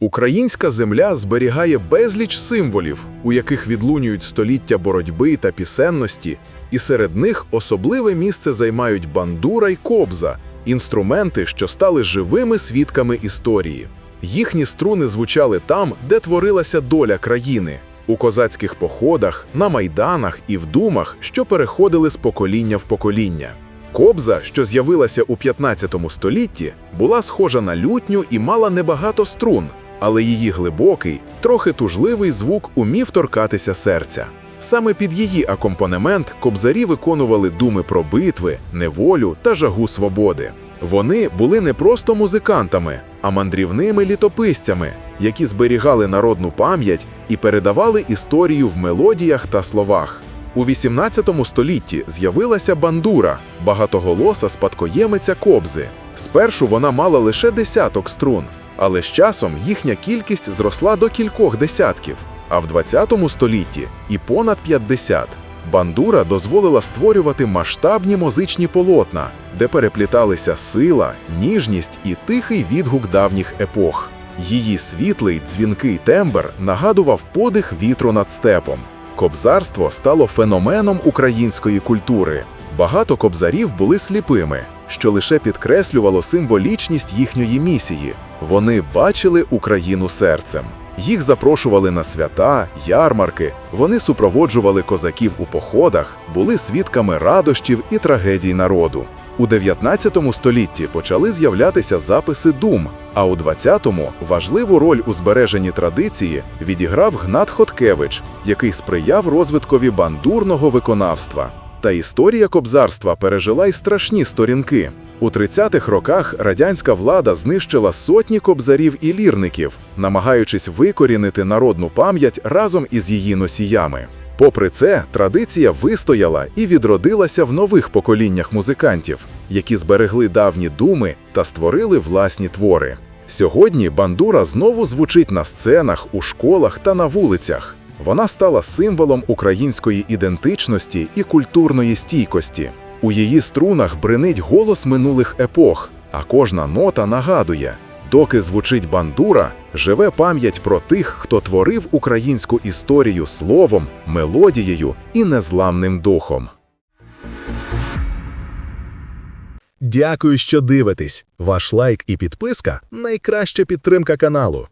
Українська земля зберігає безліч символів, у яких відлунюють століття боротьби та пісенності, і серед них особливе місце займають бандура й кобза, інструменти, що стали живими свідками історії. Їхні струни звучали там, де творилася доля країни, у козацьких походах, на майданах і в думах, що переходили з покоління в покоління. Кобза, що з'явилася у 15 столітті, була схожа на лютню і мала небагато струн, але її глибокий, трохи тужливий звук умів торкатися серця. Саме під її акомпанемент кобзарі виконували думи про битви, неволю та жагу свободи. Вони були не просто музикантами, а мандрівними літописцями, які зберігали народну пам'ять і передавали історію в мелодіях та словах. У 18 столітті з'явилася бандура, багатоголоса спадкоємиця кобзи. Спершу вона мала лише десяток струн, але з часом їхня кількість зросла до кількох десятків, а в 20 столітті і понад 50. Бандура дозволила створювати масштабні музичні полотна, де перепліталися сила, ніжність і тихий відгук давніх епох. Її світлий дзвінкий тембр нагадував подих вітру над степом. Кобзарство стало феноменом української культури. Багато кобзарів були сліпими, що лише підкреслювало символічність їхньої місії. Вони бачили Україну серцем. Їх запрошували на свята, ярмарки, вони супроводжували козаків у походах, були свідками радощів і трагедій народу. У 19 столітті почали з'являтися записи дум, а у 20-му важливу роль у збереженні традиції відіграв Гнат Хоткевич, який сприяв розвиткові бандурного виконавства. Та історія кобзарства пережила й страшні сторінки. У 30-х роках радянська влада знищила сотні кобзарів і лірників, намагаючись викорінити народну пам'ять разом із її носіями. Попри це, традиція вистояла і відродилася в нових поколіннях музикантів, які зберегли давні думи та створили власні твори. Сьогодні бандура знову звучить на сценах, у школах та на вулицях. Вона стала символом української ідентичності і культурної стійкості. У її струнах бринить голос минулих епох, а кожна нота нагадує: доки звучить бандура, живе пам'ять про тих, хто творив українську історію словом, мелодією і незламним духом. Дякую, що дивитесь. Ваш лайк і підписка найкраща підтримка каналу.